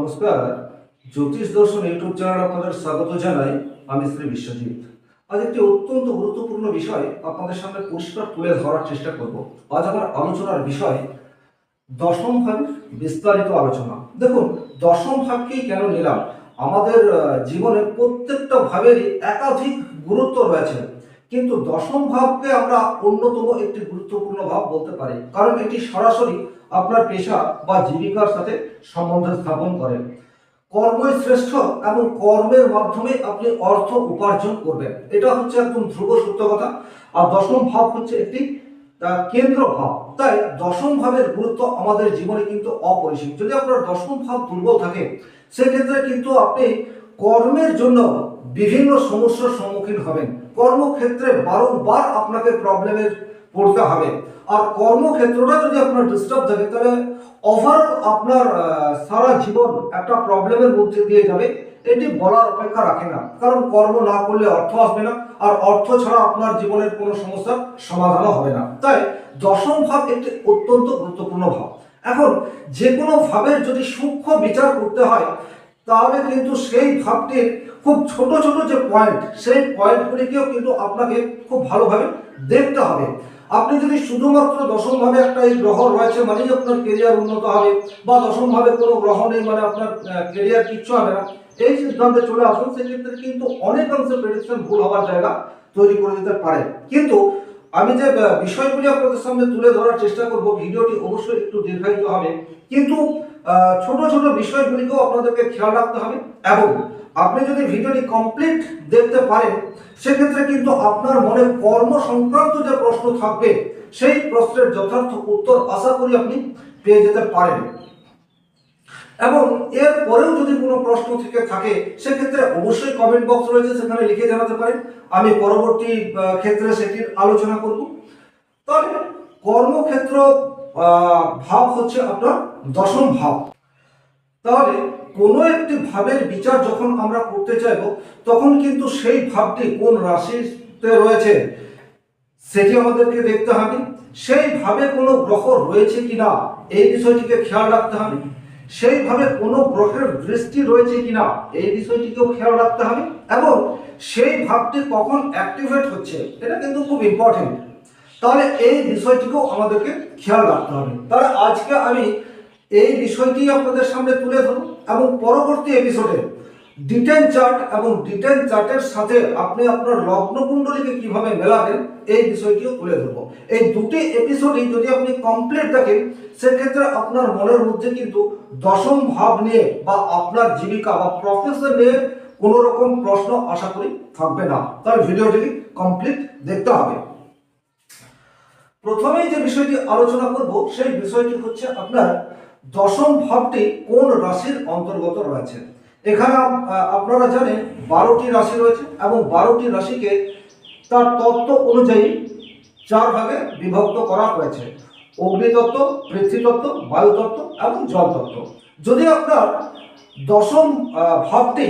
নমস্কার। জ্যোতিষ দর্শন YouTube channel আপনাদের স্বাগত জানাই আমি শ্রী বিশ্বজিৎ। আজ একটি অত্যন্ত গুরুত্বপূর্ণ বিষয় আপনাদের সামনে পরিষ্কার তুলে ধরার চেষ্টা করব। আজ আমার আলোচনার বিষয় দশম ভাবের বিস্তারিত আলোচনা। দেখুন, দশম ভাবকেই কেন নিলাম? আমাদের জীবনে প্রত্যেকটা ভাবেরই একাধিক গুরুত্ব রয়েছে। কিন্তু দশম ভাবকে আমরা অন্যতম একটি গুরুত্বপূর্ণ ভাব বলতে পারি। কারণ এটি সরাসরি আপনার পেশা বা জীবিকার সাথে সম্বন্ধ স্থাপন করে। কর্মই শ্রেষ্ঠ এবং কর্মের মাধ্যমে আপনি অর্থ উপার্জন করবেন। এটা হচ্ছে একদম ধ্রুব সত্য কথা। আর দশম ভাব হচ্ছে একটি কেন্দ্র ভাব। তাই দশম ভাবের গুরুত্ব আমাদের জীবনে কিন্তু অপরিসীম। যদি আপনার দশম ভাব দুর্বল থাকে, সেক্ষেত্রে কিন্তু আপনি কর্মের জন্য বিভিন্ন সমস্যার সম্মুখীন হবেন। কর্মক্ষেত্রে বারংবার আপনাকে প্রবলেমের পড়তে হবে। আর কর্মক্ষেত্রটা যদি আপনার ডিস্টার্ব থাকে, তাহলে ওভারঅল আপনার সারা জীবন একটা প্রবলেমের মধ্যে দিয়ে যাবে। এটি বলার অপেক্ষা রাখে না। কারণ কর্ম না করলে অর্থ আসবে না, আর অর্থ ছাড়া আপনার জীবনের কোনো সমস্যার সমাধানও হবে না। তাই দশম ভাব একটি অত্যন্ত গুরুত্বপূর্ণ ভাব। এখন যে কোনো ভাবের যদি সূক্ষ্ম বিচার করতে হয় তাহলে কিন্তু সেই ভাবটির খুব ছোট ছোট যে পয়েন্ট সেই পয়েন্টগুলিকেও কিন্তু আপনাকে খুব ভালোভাবে দেখতে হবে। আপনি যদি শুধুমাত্র দশমভাবে একটা এই গ্রহ রয়েছে, মানেই আপনার কেরিয়ার উন্নত হবে, বা দশমভাবে কোনো গ্রহ নেই মানে আপনার কেরিয়ার কিচ্ছু হবে না, এই সিদ্ধান্তে চলে আসুন, সেক্ষেত্রে কিন্তু অনেকাংশে প্রেডিকশন ভুল হওয়ার জায়গা তৈরি করে দিতে পারে। কিন্তু আমি যে বিষয়গুলি আপনাদের সামনে তুলে ধরার চেষ্টা করব, ভিডিওটি অবশ্যই একটু দীর্ঘায়িত হবে। কিন্তু ছোট ছোট বিষয়গুলিকেও আপনাদেরকে খেয়াল রাখতে হবে এবং আপনি যদি ভিডিওটি কমপ্লিট দেখতে পারেন, সেক্ষেত্রে কিন্তু আপনার মনে কর্ম সংক্রান্ত যে প্রশ্ন থাকবে, সেই প্রশ্নের যথার্থ উত্তর আশা করি আপনি পেয়ে যেতে পারেন। এবং এর পরেও যদি কোনো প্রশ্ন থেকে থাকে, সেক্ষেত্রে অবশ্যই কমেন্ট বক্স রয়েছে, সেখানে লিখে জানাতে পারেন। আমি পরবর্তী ক্ষেত্রে সেটির আলোচনা করব। তবে কর্মক্ষেত্র ভাব হচ্ছে আপনার দশম ভাব। তাহলে কোনো একটি ভাবের বিচার যখন আমরা করতে চাইব, তখন কিন্তু সেই ভাবটি কোন রাশিতে রয়েছে সেটি আমাদেরকে দেখতে হবে। সেই ভাবে কোনো গ্রহ রয়েছে কিনা, এই বিষয়টিকে খেয়াল রাখতে হবে। সেইভাবে কোনো গ্রহের দৃষ্টি রয়েছে কিনা, এই বিষয়টিকেও খেয়াল রাখতে হবে। এবং সেই ভাবটি কখন অ্যাক্টিভেট হচ্ছে, এটা কিন্তু খুব ইম্পর্টেন্ট তাহলে এই বিষয়টিকেও আমাদেরকে খেয়াল রাখতে হবে। তাহলে আজকে আমি এই বিষয়টি আপনাদের সামনে তুলে ধরব এবং পরবর্তী এপিসোডে ডিটেন চার্ট এবং ডিটেন চার্টের সাথে আপনি আপনার লগ্ন কুণ্ডলীকে কীভাবে মেলাবেন এই বিষয়টিও তুলে ধরবো। এই দুটি এপিসোডই যদি আপনি কমপ্লিট দেখেন, সেক্ষেত্রে আপনার মনের মধ্যে কিন্তু দশম ভাব নিয়ে বা আপনার জীবিকা বা প্রফেশন নিয়ে কোনো রকম প্রশ্ন আশা করি থাকবে না। তাহলে ভিডিওটি কমপ্লিট দেখতে হবে। প্রথমেই যে বিষয়টি আলোচনা করব, সেই বিষয়টি হচ্ছে আপনার দশম ভাবটি কোন রাশির অন্তর্গত রয়েছে। এখানে আপনারা জানেন বারোটি রাশি রয়েছে এবং বারোটি রাশিকে তার তত্ত্ব অনুযায়ী চার ভাগে বিভক্ত করা হয়েছে। অগ্নিতত্ত্ব পৃথ্বীতত্ত্ব বায়ুতত্ত্ব এবং জলতত্ত্ব। যদি আপনার দশম ভাবটি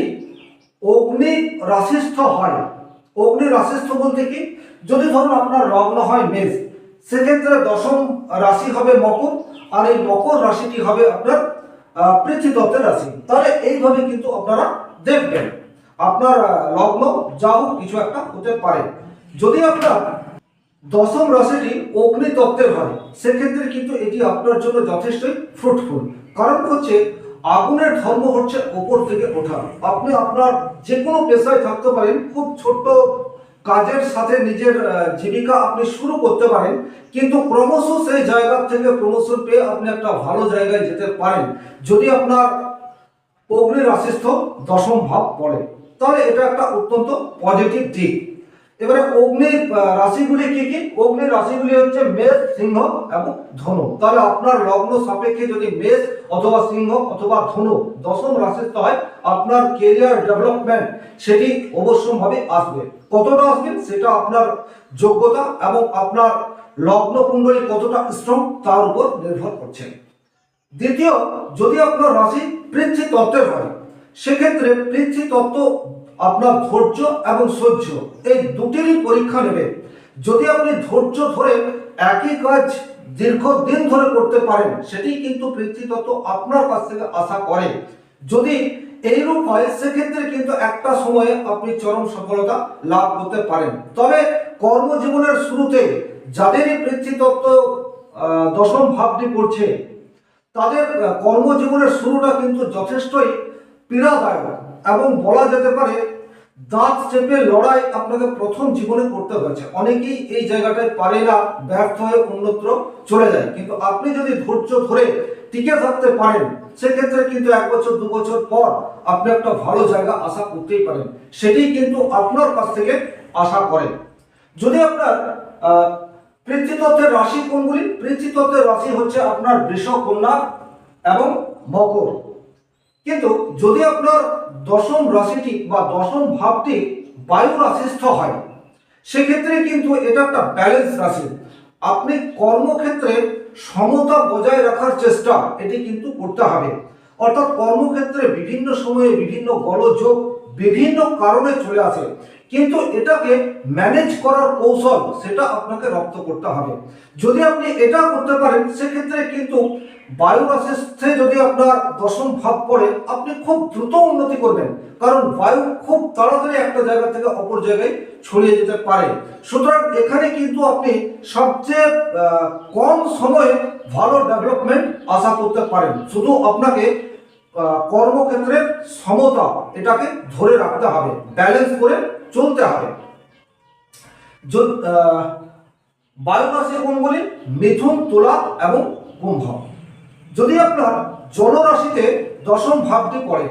অগ্নি রাশিস্থ হয়, অগ্নি রাশিস্থ বলতে কি? যদি ধরুন আপনার লগ্ন হয় মেষ সেক্ষেত্রে দশম রাশি হবে মকর, আর এই মকর রাশিটি হবে আপনার পৃথ্বীতত্ত্বের রাশি। তাহলে এইভাবে কিন্তু আপনারা দেখবেন। আপনার লগ্ন যাও কিছু একটা হতে পারে। যদি আপনার দশম রাশিটি অগ্নি তত্ত্বের হয়, সেক্ষেত্রে কিন্তু এটি আপনার জন্য যথেষ্টই ফ্রুটফুল কারণ হচ্ছে, আগুনের ধর্ম হচ্ছে ওপর থেকে ওঠা। আপনি আপনার যে কোনো পেশায় থাকতে পারেন, খুব ছোট্ট কাজের সাথে নিজের জীবিকা আপনি শুরু করতে পারেন, কিন্তু ক্রমশ সেই জায়গা থেকে প্রমোশন পেয়ে আপনি একটা ভালো জায়গায় যেতে পারেন। যদি আপনার অগ্নি রাশিস্থ দশম ভাব পড়ে, তাহলে এটা একটা অত্যন্ত পজিটিভ দিক। এবারে অগ্নির রাশিগুলি কি কি? অগ্নি রাশিগুলি হচ্ছে মেষ, সিংহ এবং ধনু। তাহলে আপনার লগ্ন সাপেক্ষে যদি মেষ অথবা সিংহ অথবা ধনু দশম রাশিস্থ হয়, আপনার কেরিয়ার ডেভেলপমেন্ট সেটি অবশ্যভাবে আসবে। কতটা আসবেন সেটা আপনার যোগ্যতা এবং আপনার লগ্ন কুণ্ডলী কতটা স্ট্রং তার উপর নির্ভর করছে। দ্বিতীয়, যদি আপনার রাশি পৃথ্বী তত্ত্বের হয়, সেক্ষেত্রে পৃথ্বী তত্ত্ব আপনার ধৈর্য এবং সহ্য এই দুটিরই পরীক্ষা নেবে। যদি আপনি ধৈর্য ধরে একই কাজ দীর্ঘদিন ধরে করতে পারেন, সেটি কিন্তু পৃথ্বী তত্ত্ব আপনার কাছ থেকে আশা করে। যদি এইরূপ হয়, সেক্ষেত্রে কিন্তু একটা সময়ে আপনি চরম সফলতা লাভ করতে পারেন। তবে কর্মজীবনের শুরুতে যাদেরই পৃথিতত্ত্ব দশম ভাবটি পড়ছে, তাদের কর্মজীবনের শুরুটা কিন্তু যথেষ্টই পীড়াদায়ক এবং বলা যেতে পারে দাঁত চেপে লড়াই আপনাকে প্রথম জীবনে করতে হয়েছে। অনেকেই এই জায়গাটায় পারে না, ব্যর্থ হয়ে অন্যত্র চলে যায়। কিন্তু আপনি যদি ধৈর্য ধরে টিকে থাকতে পারেন, সেক্ষেত্রে কিন্তু এক বছর, দু বছর পর আপনি একটা ভালো জায়গা আশা করতেই পারেন। সেটি কিন্তু আপনার কাছ থেকে আশা করে। যদি আপনার পৃথিতত্ত্বের রাশি কোনগুলি? পৃথিতত্ত্বের রাশি হচ্ছে আপনার বৃষ কন্যা এবং মকর। কিন্তু যদি আপনার দশম রাশিটি বা দশম ভাবটি বায়ু রাশিস্থ হয়, সেক্ষেত্রে কিন্তু এটা একটা ব্যালেন্স রাশি। আপনি কর্মক্ষেত্রে সমতা বজায় রাখার চেষ্টা এটি কিন্তু করতে হবে। অর্থাৎ কর্মক্ষেত্রে বিভিন্ন সময়ে বিভিন্ন গলযোগ বিভিন্ন কারণে চলে আসে। কিন্তু এটাকে ম্যানেজ করার কৌশল, সেটা আপনাকে রপ্ত করতে হবে। যদি আপনি এটা করতে পারেন, সেক্ষেত্রে কিন্তু বায়ু রাশিস্থে যদি আপনার দশম ভাব পড়ে, আপনি খুব দ্রুত উন্নতি করবেন। কারণ বায়ু খুব তাড়াতাড়ি একটা জায়গা থেকে অপর জায়গায় ছড়িয়ে যেতে পারে। সুতরাং এখানে কিন্তু আপনি সবচেয়ে কম সময়ে ভালো ডেভেলপমেন্ট আশা করতে পারেন। শুধু আপনাকে কর্মক্ষেত্রের সমতা এটাকে ধরে রাখতে হবে, ব্যালেন্স করে চলতে হবে। বায়ু রাশি কোনগুলি? মিথুন, তুলা এবং কুম্ভ। যদি আপনার জলরাশিতে দশম ভাবটি পড়ে,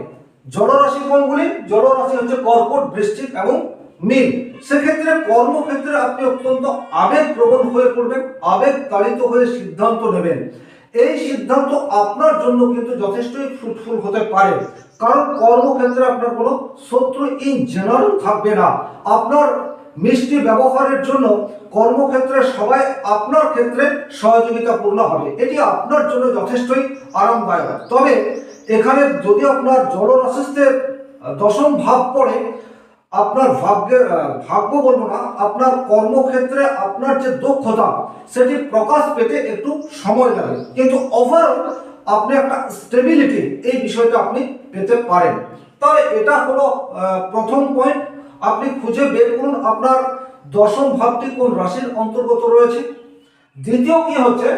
জলরাশি কোনগুলি জলরাশি হচ্ছে কর্কট, বৃশ্চিক এবং মীন সেক্ষেত্রে কর্মক্ষেত্রে আপনি অত্যন্ত আবেগপ্রবণ হয়ে পড়বেন আবেগ তাড়িত হয়ে সিদ্ধান্ত নেবেন। এই সিদ্ধান্ত আপনার জন্য কিন্তু যথেষ্টই ফ্রুটফুল হতে পারে। কারণ কর্মক্ষেত্রে আপনার কোনো শত্রু ইন জেনারেল থাকবে না। আপনার মিষ্টি ব্যবহারের জন্য কর্মক্ষেত্রে সবাই আপনার ক্ষেত্রে সহযোগিতাপূর্ণ হবে। এটি আপনার জন্য যথেষ্টই আরামদায়ক। তবে এখানে যদি আপনার জলরাশিতে দশম ভাব পড়ে, আপনার ভাগ্যের ভাগ্য বলব না, আপনার কর্মক্ষেত্রে আপনার যে দক্ষতা, সেটি প্রকাশ পেতে একটু সময় লাগে। কিন্তু ওভারঅল আপনি একটা স্টেবিলিটি এই বিষয়টা আপনি পেতে পারেন। তবে এটা হলো প্রথম পয়েন্ট আপনি খুঁজে বের করুন আপনার দশম ভাবটি কোন রাশির অন্তর্গত রয়েছে? দ্বিতীয় কি হচ্ছে?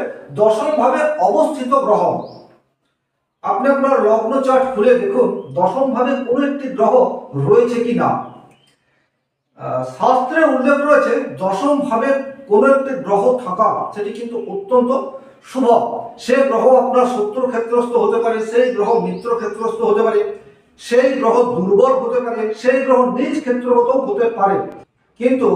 দশম ভাবে অবস্থিত গ্রহ। আপনি আপনার লগ্ন চার্ট খুলে দেখুন, দশম ভাবে কোনো একটি গ্রহ রয়েছে কি না শাস্ত্রে উল্লেখ রয়েছে, দশম ভাবে কোনো একটি গ্রহ থাকা সেটি কিন্তু অত্যন্ত শুভ। সে গ্রহ আপনার শত্রু ক্ষেত্রস্থ হতে পারে, সেই গ্রহ মিত্র ক্ষেত্রস্থ হতে পারে, সেই গ্রহ দুর্বল হতে পারে, সেই গ্রহ নিজ ক্ষেত্রগত হতে পারে। কিন্তু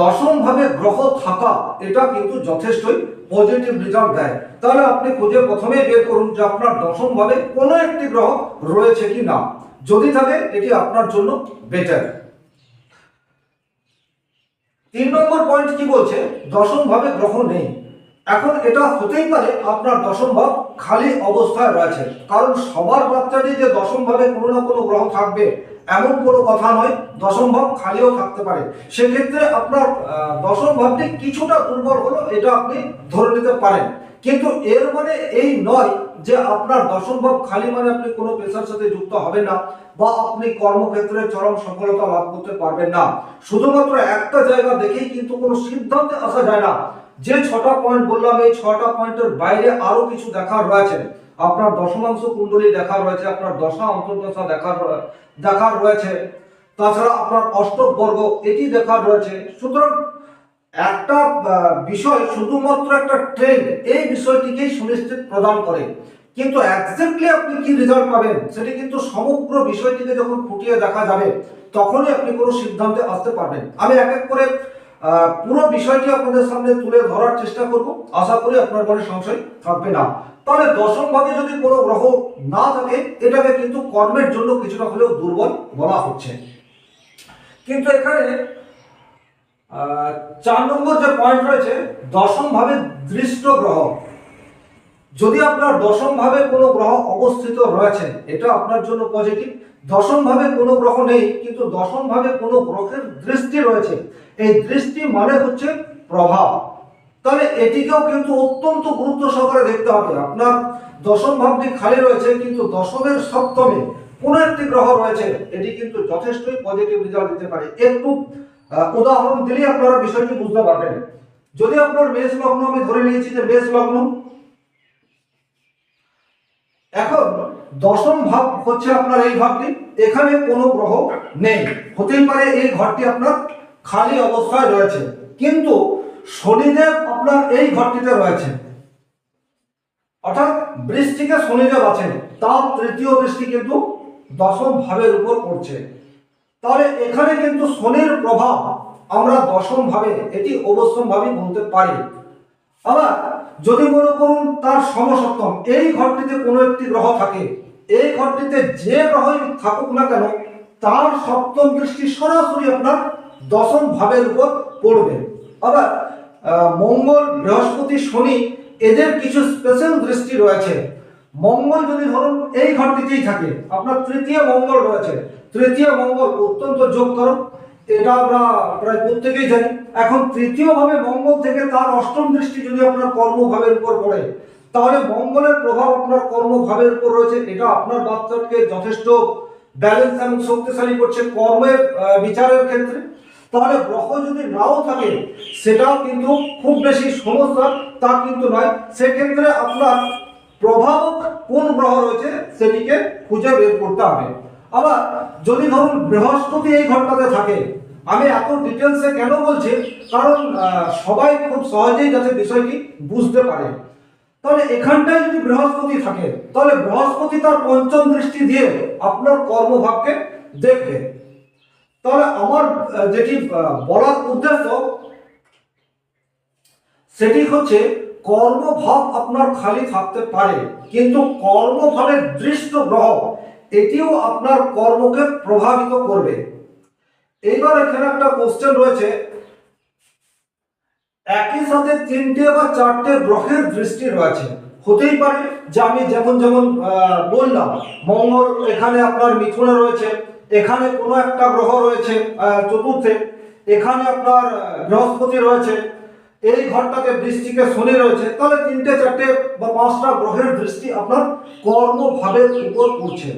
দশম ভাবে গ্রহ থাকা, এটা কিন্তু যথেষ্টই পজিটিভ রেজাল্ট দেয়। তাহলে আপনি খুঁজে প্রথমেই বের করুন যে আপনার দশম ভাবে কোনো একটি গ্রহ রয়েছে কি না। যদি থাকে, এটি আপনার জন্য বেটার তিন নম্বর পয়েন্ট কি বলছে? দশম ভাবে গ্রহ নেই। এখন এটা হতেই পারে আপনার দশম ভাব খালি অবস্থায় রয়েছে। কারণ সবার বাচ্চারই যে দশম ভাবে কোনো না কোনো গ্রহ থাকবে এমন কোনো কথা নয়, দশম ভাব খালিও থাকতে পারে। সেক্ষেত্রে আপনার দশম ভাবটি কিছুটা দুর্বল হলো এটা আপনি ধরে নিতে পারেন। কিন্তু এর মানে এই নয় যে আপনার দশম ভাব খালি মানে আপনি কোনো পেশার সাথে যুক্ত হবেন না বা আপনি কর্মক্ষেত্রে চরম সফলতা লাভ করতে পারবেন না। শুধুমাত্র একটা জায়গা দেখেই কিন্তু কোনো সিদ্ধান্তে আসা যায় না। যে ছটা পয়েন্ট বললাম, এই ছটা পয়েন্টের বাইরে আরও কিছু দেখার রয়েছে। আপনার দশমাংশ কুণ্ডলী দেখা রয়েছে, আপনার দশা অন্তর্দশা দেখার দেখার রয়েছে। তাছাড়া আপনার অষ্টক বর্গ এটি দেখার রয়েছে। সুতরাং একটা বিষয় শুধুমাত্র একটা ট্রেন্ড এই বিষয়টিকেই সুনিশ্চিত প্রদান করে। কিন্তু একজাক্টলি আপনি কি রেজাল্ট পাবেন, সেটি কিন্তু সমগ্র বিষয়টিকে যখন ফুটিয়ে দেখা যাবে, তখনই আপনি কোনো সিদ্ধান্তে আসতে পারবেন। আমি এক এক করে পুরো বিষয়টি আপনাদের সামনে তুলে ধরার চেষ্টা করব। আশা করি আপনার মনে সংশয় থাকবে না। তাহলে দশম ভাগে যদি কোনো গ্রহ না থাকে, এটাকে কিন্তু কর্মের জন্য কিছুটা হলেও দুর্বল বলা হচ্ছে। কিন্তু এখানে চার নম্বর যে পয়েন্ট রয়েছে, দশম ভাবে দৃষ্ট গ্রহ। যদি আপনার দশম ভাবে কোনো গ্রহ অবস্থিত রয়েছে, এটা আপনার জন্য পজিটিভ দশম ভাবে কোনো গ্রহ নেই, কিন্তু দশম ভাবে কোনো গ্রহের দৃষ্টি রয়েছে। এই দৃষ্টি মানে হচ্ছে প্রভাব। তাহলে এটিকেও কিন্তু অত্যন্ত গুরুত্ব সহকারে দেখতে হবে। আপনার দশম ভাবটি খালি রয়েছে, কিন্তু দশমের সপ্তমে কোন একটি গ্রহ রয়েছে, এটি কিন্তু যথেষ্টই পজিটিভ রেজাল্ট দিতে পারে। একটু উদাহরণ দিলেই আপনারা বিষয়টি বুঝতে পারবেন। যদি আপনার মেষ লগ্ন, আমি ধরে নিয়েছি যে মেষ লগ্ন, এখন দশম ভাব হচ্ছে আপনার এই ভাবটি, এখানে কোনো গ্রহ নেই। হতেই পারে এই ঘরটি আপনার খালি অবস্থায় রয়েছে। কিন্তু শনিদেব আপনার এই ঘরটিতে রয়েছে অর্থাৎ বৃষ্টিকে শনিদেব আছেন, তার তৃতীয় দৃষ্টি কিন্তু দশম ভাবের উপর পড়ছে। তাহলে এখানে কিন্তু শনির প্রভাব আমরা দশম ভাবে, এটি অবশ্যম ভাবে বলতে পারি। আবার যদি মনে করুন তার সমসপ্তম, এই ঘরটিতে কোনো একটি গ্রহ থাকে, এই ঘরটিতে যে গ্রহই থাকুক না কেন, তার সপ্তম দৃষ্টি সরাসরি আপনার দশম ভাবের উপর পড়বে। আবার মঙ্গল, বৃহস্পতি, শনি, এদের কিছু স্পেশাল দৃষ্টি রয়েছে। মঙ্গল যদি ধরুন, এই ঘরটিতেই থাকে, আপনার তৃতীয় মঙ্গল রয়েছে। তৃতীয় মঙ্গল অত্যন্ত যোগ যোগকারক, এটা আমরা প্রায় প্রত্যেকেই জানি। এখন তৃতীয় ভাবে মঙ্গল থেকে তার অষ্টম দৃষ্টি যদি আপনার কর্মভাবের উপর পড়ে, তাহলে মঙ্গলের প্রভাব আপনার কর্মভাবের উপর রয়েছে, এটা আপনার বাচ্চাকে যথেষ্ট ব্যালেন্স এবং শক্তিশালী করছে কর্মের বিচারের ক্ষেত্রে। তাহলে গ্রহ যদি নাও থাকে, সেটাও কিন্তু খুব বেশি সমস্যা, তা কিন্তু নয়। সেক্ষেত্রে আপনার প্রভাবক কোন গ্রহ রয়েছে, সেটিকে খুঁজে বের করতে হবে। আবার যদি ধরুন বৃহস্পতি এই ঘরটাতে থাকে, আমি এত ডিটেলসে কেন বলছি? কারণ সবাই খুব সহজেই যাতে বিষয়টি বুঝতে পারে। তাহলে এখানটায় যদি বৃহস্পতি থাকে, তাহলে বৃহস্পতি তার পঞ্চম দৃষ্টি দিয়ে আপনার কর্মভাবকে দেখবে। তাহলে আমার যেটি বলার উদ্দেশ্য, সেটি হচ্ছে কর্মভাব আপনার খালি থাকতে পারে, কিন্তু কর্মভাবের দৃষ্ট গ্রহ, এটিও আপনার কর্মকে প্রভাবিত করবে। এইবার এখানে একটা কোশ্চেন রয়েছে। একই সাথে তিনটে বা চারটে গ্রহের দৃষ্টি রয়েছে। হতেই পারে যে আমি যেমন যেমন বললাম, মঙ্গল এখানে আপনার মিথুনে রয়েছে এখানে কোনো একটা গ্রহ রয়েছে চতুর্থে। এখানে আপনার বৃহস্পতি রয়েছে। এই ঘরটাতে বৃষ্টিকে শনি রয়েছে। তাহলে তিনটে, চারটে বা পাঁচটা গ্রহের দৃষ্টি আপনার কর্মভাবের উপর পড়ছে।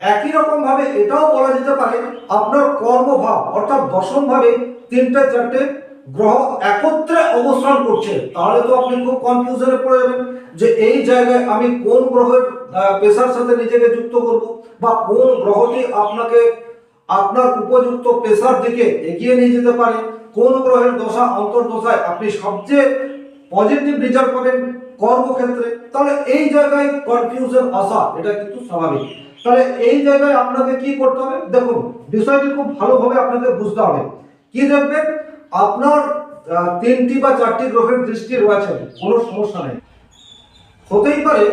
একই রকম ভাবে এটাও বলা যেতে পারে, আপনার কর্মভাব, অর্থাৎ দশম ভাবে তিনটে, চারটে গ্রহ একত্রে অবস্থান করছে। তাহলে তো আপনি খুব কনফিউশনে পড়ে যাবেন। যে এই জায়গায় আমি কোন গ্রহের পেশার সাথে নিজেকে যুক্ত করব বা কোন গ্রহটি আপনাকে, আপনার উপযুক্ত পেশার দিকে এগিয়ে নিয়ে যেতে পারে, কোন গ্রহের দশা, অন্তর্দশায় আপনি সবচেয়ে পজিটিভ রেজাল্ট পাবেন কর্মক্ষেত্রে, তাহলে এই জায়গায় কনফিউশন আসা এটা কিন্তু স্বাভাবিক। তাহলে এই জায়গায় আপনাকে কি করতে হবে? দেখুন, বিষয়টি খুব ভালোভাবে আপনাকে বুঝতে হবে। কি দেখবেন? আপনার তিনটি বা চারটি গ্রহের দৃষ্টি রয়েছে, কোনো সমস্যা নেই। হতেই পারে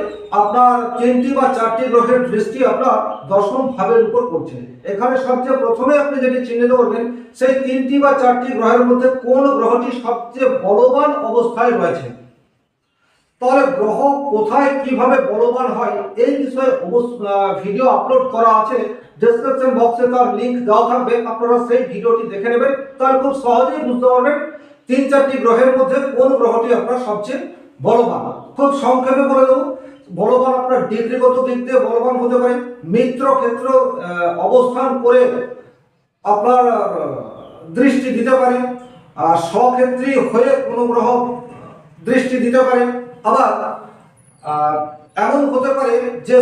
আপনার তিনটি বা চারটি গ্রহের দৃষ্টি আপনার দশম ভাবের উপর পড়ছে। এখানে সবচেয়ে প্রথমে আপনি যেটি চিহ্নিত করবেন, সেই তিনটি বা চারটি গ্রহের মধ্যে কোন গ্রহটি সবচেয়ে বলবান অবস্থায় রয়েছে? তাহলে গ্রহ কোথায় কীভাবে বলবান হয়, এই বিষয়ে ভিডিও আপলোড করা আছে। ডেসক্রিপশন বক্সে তার লিংক দেওয়া থাকবে, আপনারা সেই ভিডিওটি দেখে নেবেন। তাহলে খুব সহজেই বুঝতে পারবেন তিন চারটি গ্রহের মধ্যে কোন গ্রহটি আপনার সবচেয়ে বলবান খুব সংক্ষেপে বলে দেবো বলবান আপনার ডিগ্রিগত দিক দিয়ে বলবান হতে পারে। মিত্র ক্ষেত্র অবস্থান করে আপনার দৃষ্টি দিতে পারে। আর স্বক্ষেত্রী হয়ে কোনো গ্রহ দৃষ্টি দিতে পারে। আবার এমন হতে পারে যে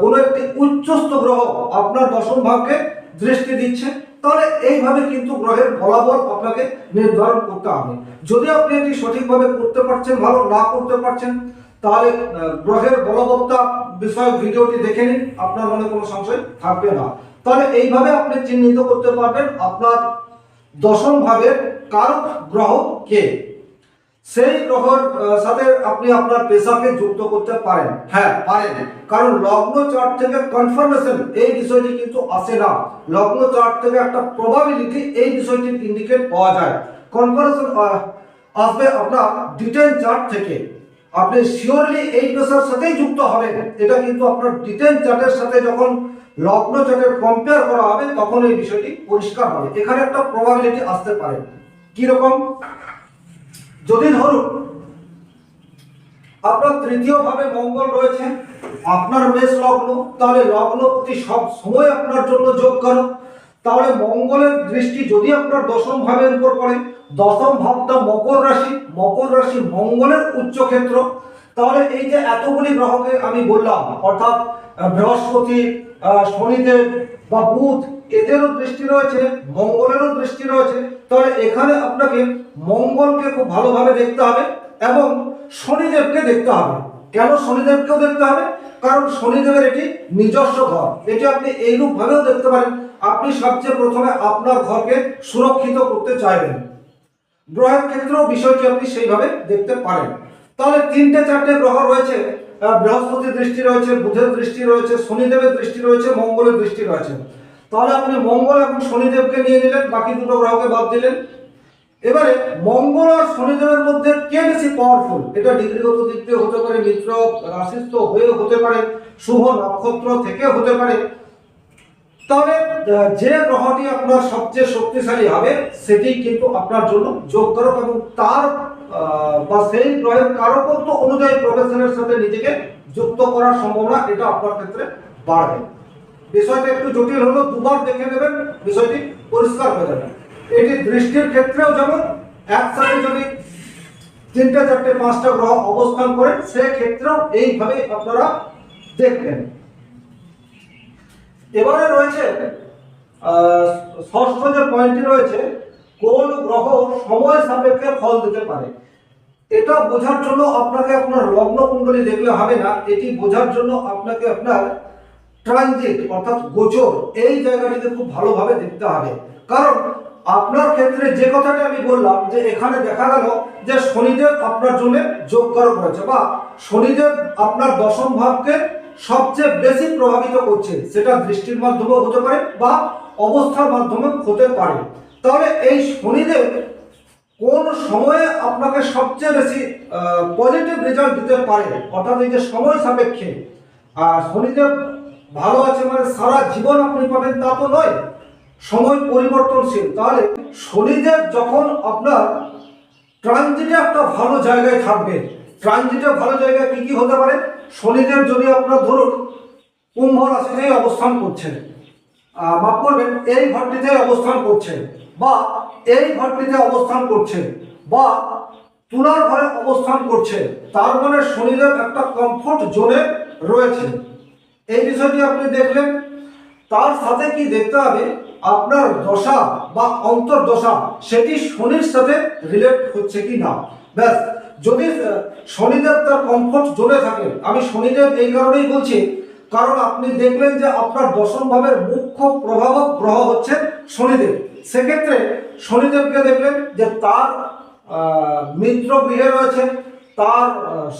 কোনো একটি উচ্চস্থ গ্রহ আপনার দশম ভাবকে দৃষ্টি দিচ্ছে। তাহলে এইভাবে কিন্তু গ্রহের ফলাফল আপনাকে নির্ধারণ করতে হবে। যদি আপনি এটি সঠিকভাবে করতে পারছেন, ভালো না করতে পারছেন, তাহলে গ্রহের বলবত্তা বিষয়ক ভিডিওটি দেখে নিন, আপনার মনে কোনো সংশয় থাকবে না। তাহলে এইভাবে আপনি চিহ্নিত করতে পারবেন আপনার দশম ভাবের কারক গ্রহ কে? সেই গ্রহর সাথে আপনি আপনার পেশাকে যুক্ত করতে পারেন। হ্যাঁ পারেন। কারণ লগ্ন চার্ট থেকে কনফার্মেশন এই বিষয়টি কিন্তু আসে না। লগ্ন চার্ট থেকে একটা প্রবাবিলিটি এই বিষয়টি ইন্ডিকেট পাওয়া যায়। কনফার্মেশন আসবে আপনার ডিটেল চার্ট থেকে। আপনি শিওরলি এই পেশার সাথেই যুক্ত হবেন। এটা কিন্তু আপনার ডিটেল চার্টের সাথে যখন লগ্ন চার্টের কম্পেয়ার করা হবে, তখন এই বিষয়টি পরিষ্কার হবে। এখানে একটা প্রবাবিলিটি আসতে পারে। কি রকম যদি ধরুন আপনার তৃতীয় ভাবে মঙ্গল রয়েছে, আপনার মেষ লগ্ন, তাহলে লগ্ন প্রতি সব সময় আপনার জন্য যোগ করো তাহলে মঙ্গলের দৃষ্টি যদি আপনার দশম ভাবের উপর পড়ে, দশম ভাবটা মকর রাশি মকর রাশি মঙ্গলের উচ্চ ক্ষেত্র তাহলে এই যে এতগুলি গ্রহকে আমি বললাম, অর্থাৎ বৃহস্পতি শনিদেব বা বুধ, এদেরও দৃষ্টি রয়েছে, মঙ্গলেরও দৃষ্টি রয়েছে। তাহলে এখানে আপনাকে মঙ্গলকে খুব ভালোভাবে দেখতে হবে এবং শনিদেবকে দেখতে হবে। কেন শনিদেবকেও দেখতে হবে? কারণ শনিদেবের এটি নিজস্ব ঘর। এটি আপনি এইরূপ ভাবেও দেখতে পারেন। আপনি সবচেয়ে প্রথমে আপনার ঘরকে সুরক্ষিত করতে চাইবেন। গ্রহের ক্ষেত্রেও বিষয়টি আপনি সেইভাবে দেখতে পারেন। তাহলে তিনটে চারটে গ্রহ রয়েছে। বৃহস্পতির দৃষ্টি রয়েছে, বুধের দৃষ্টি রয়েছে, শনিদেবের দৃষ্টি রয়েছে, মঙ্গলের দৃষ্টি রয়েছে। তাহলে আপনি মঙ্গল এবং শনিদেবকে নিয়ে নিলেন, বাকি দুটো গ্রহকে বাদ দিলেন। এবারে মঙ্গল আর শনিদেবের মধ্যে কে বেশি পাওয়ারফুল এটা ডিগ্রিগত দিক দিয়ে হতে পারে মিত্র, রাশিস্থ হয়ে হতে পারে, শুভ নক্ষত্র থেকে হতে পারে। তবে যে গ্রহটি আপনার সবচেয়ে শক্তিশালী হবে, সেটি কিন্তু আপনার জন্য যোগকারক এবং তার বা সেই গ্রহের কারকত্ব অনুযায়ী প্রফেশনের সাথে নিজেকে যুক্ত করার সম্ভাবনা, এটা আপনার ক্ষেত্রে বাড়বে। বিষয়টা একটু জটিল হলো, দুবার দেখে নেবেন, বিষয়টি পরিষ্কার হয়ে যাবে। এটি দৃষ্টির ক্ষেত্রেও যেমন, একসাথে যদি তিনটে, চারটে, পাঁচটা গ্রহ অবস্থান করে, সেক্ষেত্রেও এইভাবে আপনারা দেখবেন। এবারে রয়েছে ষষ্ঠ যে পয়েন্টটি রয়েছে, কোন গ্রহ সময় সাপেক্ষে ফল দিতে পারে। এটা বোঝার জন্য আপনাকে আপনার লগ্ন কুণ্ডলী দেখলে হবে না, এটি বোঝার জন্য আপনাকে আপনার ট্রানজিট অর্থাৎ গোচর, এই জায়গাটিতে খুব ভালোভাবে দেখতে হবে। কারণ আপনার ক্ষেত্রে যে কথাটা আমি বললাম, যে এখানে দেখা গেল যে শনিদেব আপনার জন্য যোগ যোগকারক রয়েছে বা শনিদেব আপনার দশম ভাবকে সবচেয়ে বেশি প্রভাবিত করছে, সেটা দৃষ্টির মাধ্যমেও হতে পারে বা অবস্থার মাধ্যমে হতে পারে। তাহলে এই শনিদেব কোন সময়ে আপনাকে সবচেয়ে বেশি পজিটিভ রেজাল্ট দিতে পারে, অর্থাৎ এই যে সময় সাপেক্ষে আর শনিদেব ভালো আছে মানে সারা জীবন আপনি পাবেন, তা তো নয়। সময় পরিবর্তনশীল। তাহলে শনিদেব যখন আপনার ট্রানজিটে একটা ভালো জায়গায় থাকবে ট্রানজিটে ভালো জায়গায় কি কি হতে পারে? শনিদেব যদি আপনার ধরুন কুম্ভ রাশিতেই অবস্থান করছেন মাফ করবেন, এই ঘরটিতে অবস্থান করছে বা এই ঘরটিতে অবস্থান করছে বা তুলার ঘরে অবস্থান করছে তার মানে শনিদেব একটা কমফোর্ট জোনে রয়েছে এই বিষয়টি আপনি দেখলেন। তার সাথে কি দেখতে হবে? আপনার দশা বা অন্তর্দশা, সেটি শনির সাথে রিলেট হচ্ছে কি না? ব্যাস, যদি শনিদেব তার কমফোর্ট জোরে থাকে, আমি শনিদেব এই কারণেই বলছি, কারণ আপনি দেখলেন যে আপনার দশম ভাবের মুখ্য প্রভাবক গ্রহ হচ্ছে শনিদেব। সেক্ষেত্রে শনিদেবকে দেখলেন যে তার মিত্র গৃহে রয়েছে, তার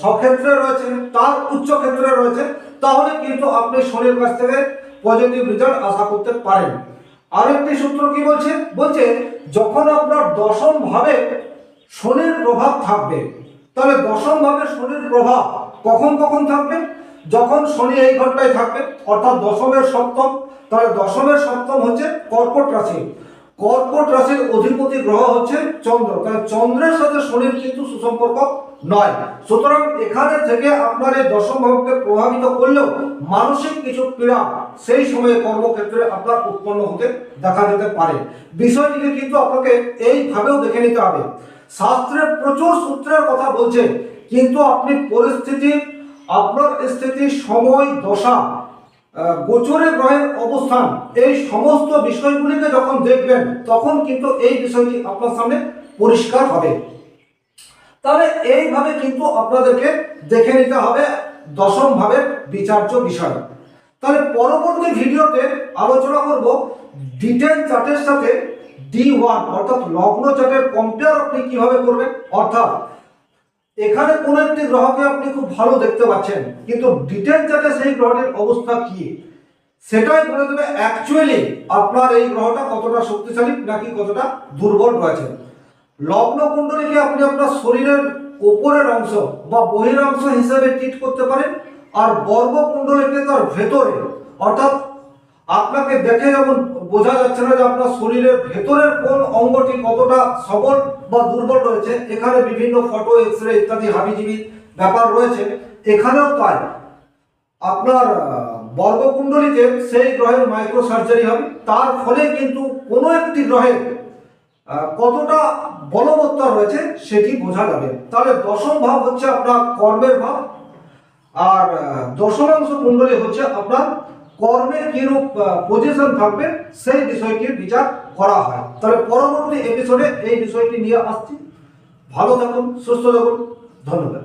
স্বক্ষেত্রে রয়েছে, তার উচ্চ ক্ষেত্রে রয়েছে তাহলে কিন্তু আপনি শনির কাছ থেকে পজিটিভ রেজাল্ট আশা করতে পারেন। আরেকটি সূত্র কি বলছে? বলছে, যখন আপনার দশম ভাবে শনির প্রভাব থাকবে, তাহলে দশম ভাবে শনির প্রভাব কখন কখন থাকবে? যখন শনি এই ঘরটায় থাকবে, অর্থাৎ দশমের সপ্তম, তাহলে দশমের সপ্তম হচ্ছে কর্কট রাশি। কর্কট রাশির অধিপতি গ্রহ হচ্ছে চন্দ্র। তাহলে চন্দ্রের সাথে শনির কিন্তু সুসম্পর্ক নয়। সুতরাং এখানে থেকে আপনার এই দশম ভাবকে প্রভাবিত করলেও মানসিক কিছু পীড়া সেই সময়ে কর্মক্ষেত্রে আপনার উৎপন্ন হতে দেখা যেতে পারে। বিষয়টিকে কিন্তু আপনাকে এইভাবেও দেখে নিতে হবে। শাস্ত্রের প্রচুর সূত্রের কথা বলছে, কিন্তু আপনি পরিস্থিতি, আপনার স্থিতি, সময়, দশা গোচরে গ্রহের অবস্থান, এই সমস্ত বিষয়গুলিকে যখন দেখবেন, তখন কিন্তু এই বিষয়টি আপনার সামনে পরিষ্কার হবে। তাহলে এইভাবে কিন্তু আপনাদেরকে দেখে নিতে হবে দশম ভাবের বিচার্য বিষয়। তাহলে পরবর্তী ভিডিওতে আলোচনা করব ডিটেল চার্টের সাথে ডি ওয়ান অর্থাৎ লগ্ন চার্টের কম্পেয়ার আপনি কীভাবে করবেন? অর্থাৎ এখানে কোন একটি গ্রহকে আপনি খুব ভালো দেখতে পাচ্ছেন, কিন্তু ডিটেল চার্টে সেই গ্রহটির অবস্থা কি? সেটাই বলে দেবে অ্যাকচুয়ালি আপনার এই গ্রহটা কতটা শক্তিশালী নাকি কতটা দুর্বল রয়েছে। লগ্ন কুণ্ডলীকে আপনি আপনার শরীরের উপরের অংশ বা বহির অংশ হিসেবে ট্রিট করতে পারেন, আর বর্গ কুণ্ডলীকে তার ভেতরে, অর্থাৎ আপনাকে দেখে যেমন বোঝা যাচ্ছে না যে আপনার শরীরের ভেতরের কোন অঙ্গটি কতটা সবল বা দুর্বল রয়েছে, এখানে বিভিন্ন ফটো এক্স রে ইত্যাদি হাবিজিবি ব্যাপার রয়েছে। এখানেও তাই। আপনার বর্গকুণ্ডলিতে সেই গ্রহের মাইক্রো সার্জারি হবে, তার ফলে কিন্তু কোনো একটি গ্রহের কতটা বলবত্তা রয়েছে সেটি বোঝা যাবে। তাহলে দশম ভাব হচ্ছে আপনার কর্মের ভাব, আর দশমাংশ কুণ্ডলী হচ্ছে আপনার কর্মের কিরূপ পজিশন থাকবে সেই বিষয়টির বিচার করা হয়। তাহলে পরবর্তী এপিসোডে এই বিষয়টি নিয়ে আসছি। ভালো থাকুন, সুস্থ থাকুন। ধন্যবাদ।